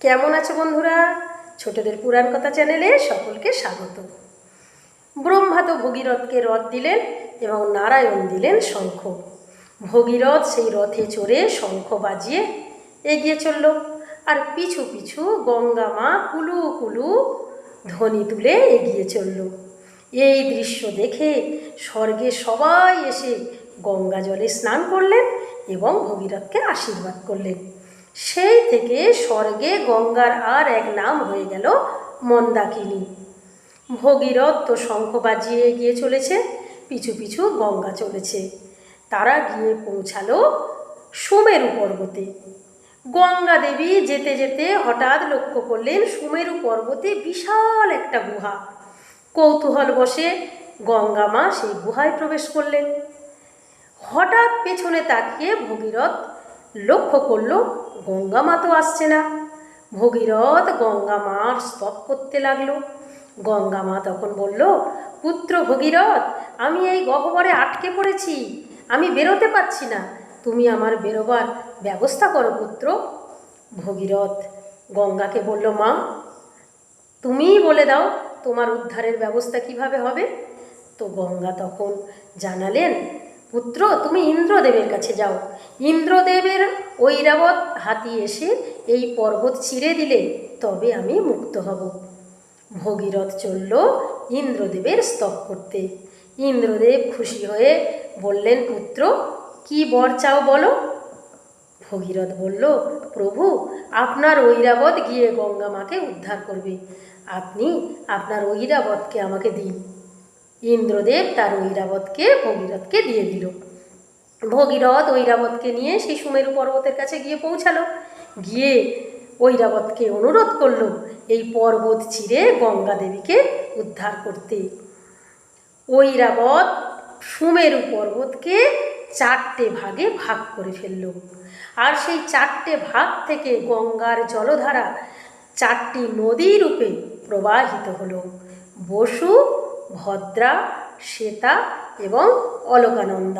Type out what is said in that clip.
কেমন আছে বন্ধুরা? ছোটদের পুরাণ কথা চ্যানেলে সকলকে স্বাগত। ব্রহ্মা তো ভগীরথকে রথ দিলেন এবং নারায়ণ দিলেন শঙ্খ। ভগীরথ সেই রথে চড়ে শঙ্খ বাজিয়ে এগিয়ে চলল আর পিছু পিছু গঙ্গা মা কুলু কুলু ধ্বনি তুলে এগিয়ে চলল। এই দৃশ্য দেখে স্বর্গে সবাই এসে গঙ্গা জলে স্নান করলেন এবং ভগীরথকে আশীর্বাদ করলেন। সেই থেকে স্বর্গে গঙ্গার আর এক নাম হয়ে গেল মন্দাকিনী। ভগীরথ তো শঙ্খ বাজিয়ে গিয়ে চলেছে, পিছু পিছু গঙ্গা চলেছে। তারা গিয়ে পৌঁছালো সুমেরু পর্বতে। গঙ্গা দেবী যেতে যেতে হঠাৎ লক্ষ্য করলেন সুমেরু পর্বতে বিশাল একটা গুহা। কৌতূহল বসে গঙ্গা মা সেই গুহায় প্রবেশ করলেন। হঠাৎ পেছনে তাকিয়ে ভগীরথ লক্ষ্য করল গঙ্গা মা তো আসছে না। ভগীরথ গঙ্গা মার স্তব করতে লাগল। গঙ্গা মা তখন বলল, পুত্র ভগীরথ, আমি এই গহ্বরে আটকে পড়েছি। আমি বেরোতে পারছি না। তুমি আমার বেরোবার ব্যবস্থা করো, পুত্র। ভগীরথ গঙ্গাকে বলল, মা, তুমিই বলে দাও তোমার উদ্ধারের ব্যবস্থা কীভাবে হবে? তো গঙ্গা তখন জানালেন, পুত্র, তুমি ইন্দ্রদেবের কাছে যাও। ইন্দ্রদেবের ঐরাবত হাতি এসে এই পর্বত চিরে দিলে তবে আমি মুক্ত হব। ভগীরথ চলল ইন্দ্রদেবের স্তব করতে। ইন্দ্রদেব খুশি হয়ে বললেন, পুত্র, কি বর চাও বলো? ভগীরথ বলল, প্রভু, আপনার ঐরাবত গিয়ে গঙ্গা মাকে উদ্ধার করবে। আপনি আপনার ঐরাবতকে আমাকে দিন। ইন্দ্রদেব তার ঐরাবতকে ভগীরথকে দিয়ে দিল। ভগীরথ ঐরাবতকে নিয়ে সেই সুমেরু পর্বতের কাছে গিয়ে পৌঁছালো। গিয়ে ঐরাবতকে অনুরোধ করল এই পর্বত চিরে গঙ্গা দেবীকে উদ্ধার করতে। ঐরাবত সুমেরু পর্বতকে চারটে ভাগে ভাগ করে ফেলল। আর সেই চারটে ভাগ থেকে গঙ্গার জলধারা চারটি নদী রূপে প্রবাহিত হলো। বসু, ভদ্রা, শ্বেতা এবং অলকানন্দা।